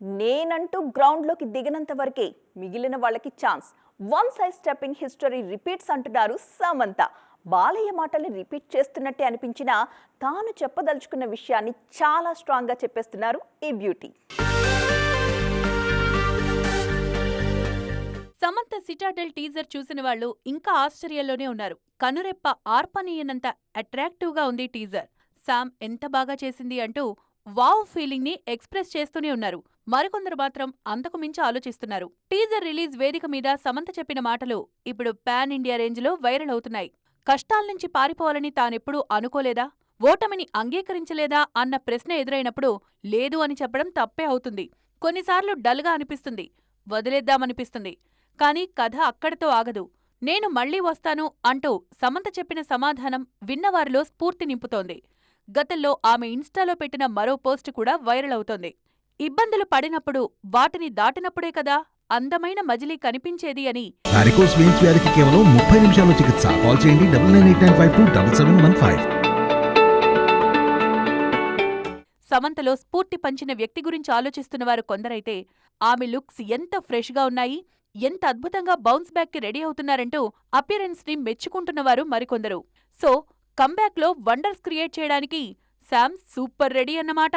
నేనంటూ గ్రౌండ్లోకి దిగినంత వరకే మిగిలిన వాళ్ళకి chance. One size step in history repeats అంటున్నారు సమంత. బాలయ్య మాటల్ని రిపీట్ చేస్తున్నట్టే అనిపించినా తాను చెప్పదలుచుకున్న విషయాన్ని చాలా స్ట్రాంగ్గా చెప్పేస్తున్నారు ఈ బ్యూటీ. సమంత సిటాడెల్ టీజర్ చూసిన వాళ్ళు ఇంకా ఆశ్చర్యంలోనే ఉన్నారు. కనురెప్ప ఆర్పనీయనంత అట్రాక్టివ్గా ఉంది టీజర్. సామ్ ఎంత బాగా చేసింది అంటూ వావ్ ఫీలింగ్ని ఎక్స్ప్రెస్ చేస్తూనే ఉన్నారు. మరికొందరు మాత్రం అంతకు మించి ఆలోచిస్తున్నారు. టీజర్ రిలీజ్ వేదిక మీద సమంత చెప్పిన మాటలు ఇప్పుడు పాన్ ఇండియా రేంజ్లో వైరల్ అవుతున్నాయి. కష్టాల్నుంచి పారిపోవాలని తానెప్పుడూ అనుకోలేదా? ఓటమిని అంగీకరించలేదా అన్న ప్రశ్న ఎదురైనప్పుడు లేదు అని చెప్పడం తప్పే అవుతుంది. కొన్నిసార్లు డల్గా అనిపిస్తుంది. వదిలేద్దామనిపిస్తుంది. కానీ కథ అక్కడితో ఆగదు. నేను మళ్ళీ వస్తాను అంటూ సమంత చెప్పిన సమాధానం విన్నవారిలో స్ఫూర్తి నింపుతోంది. గతంలో ఆమె ఇన్స్టాలో పెట్టిన మరో పోస్ట్ కూడా వైరల్ అవుతోంది. ఇబ్బందులు పడినప్పుడు వాటిని దాటినప్పుడే కదా అందమైన మజిలీ కనిపించేది అని. వారికోస్ వెయిన్స్ వ్యాధికి కేవలం ముప్పై నిమిషాల్లో చికిత్స. కాల్ చేయండి double nine eight nine five two double seven one five. సమంతలో స్ఫూర్తి పంచిన వ్యక్తి గురించి ఆలోచిస్తున్నవారు కొందరైతే ఆమె లుక్స్ ఎంత ఫ్రెష్గా ఉన్నాయి ఎంత అద్భుతంగా బౌన్స్ బ్యాక్కి రెడీ అవుతున్నారంటూ అపియరెన్స్ని మెచ్చుకుంటున్నవారు మరికొందరు. సో కంబ్యాక్లో వండర్స్ క్రియేట్ చేయడానికి శామ్ సూపర్ రెడీ అన్నమాట.